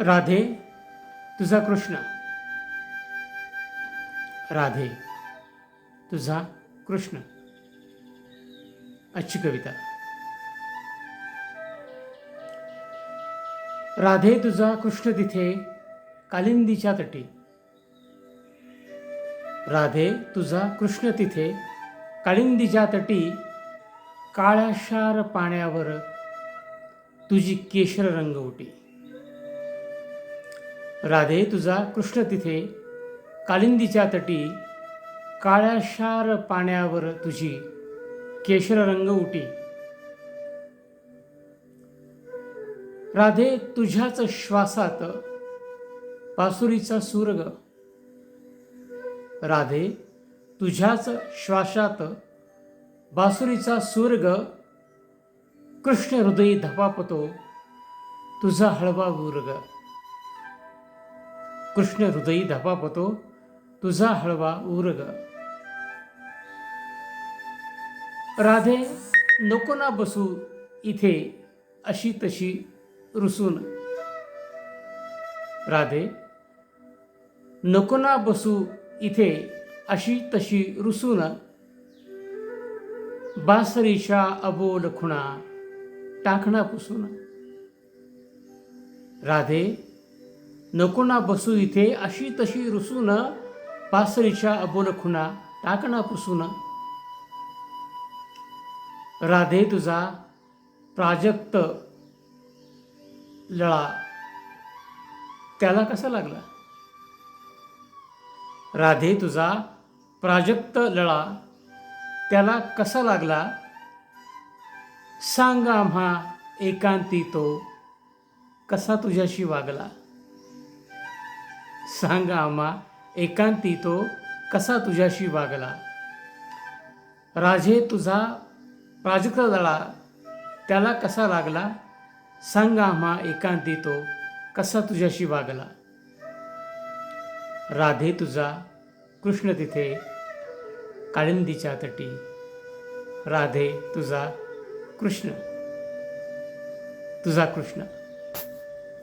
राधे तुझा कृष्ण. राधे तुझा कृष्ण. आजची कविता. राधे तुझा कृष्ण तिथे कालिंदीच्या तटी. राधे तुझा कृष्ण तिथे कालिंदीच्या तटी. काळ्याशार पाण्यावर तुझी केशर रंगवटी राधे तुझा कृष्ण तिथे. कालिंदीच्या तटी काळ्याशार पाण्यावर तुझी. केशर रंगवटी राधे तुझ्याच श्वासात पासुरीचा सुरग. राधे तुझ्याच श्वासात बासुरीचा सुरग. कृष्ण हृदयी धपापतो तुझा हळवा उर्ग. कृष्ण हृदयी धपापतो तुझा हळवा उरग. राधे नको ना बसू इथे अशी तशी रुसून. राधे नको ना बसू इथे अशी तशी रुसून. बासरीशा अबोल खुणा टाकणा पुसून. राधे नको ना बसू इथे. अशी तशी रुसून पासरीच्या अबोल खुणा टाकणा पुसून. राधे तुझा प्राजक्त लळा. त्याला कसा लागला? राधे तुझा प्राजक्त लळा. त्याला कसा लागला? सांग आम्हा एकांती तो. कसा तुझ्याशी वागला? सांग आम्हा एकांती तो कसा तुझ्याशी वागला? राजे तुझा प्राजक्त लळा त्याला कसा लागला? सांग आम्हा एकांती तो कसा तुझ्याशी वागला? राधे तुझा कृष्ण तिथे काळिंदीच्या तटी. राधे तुझा कृष्ण तुझा कृष्ण.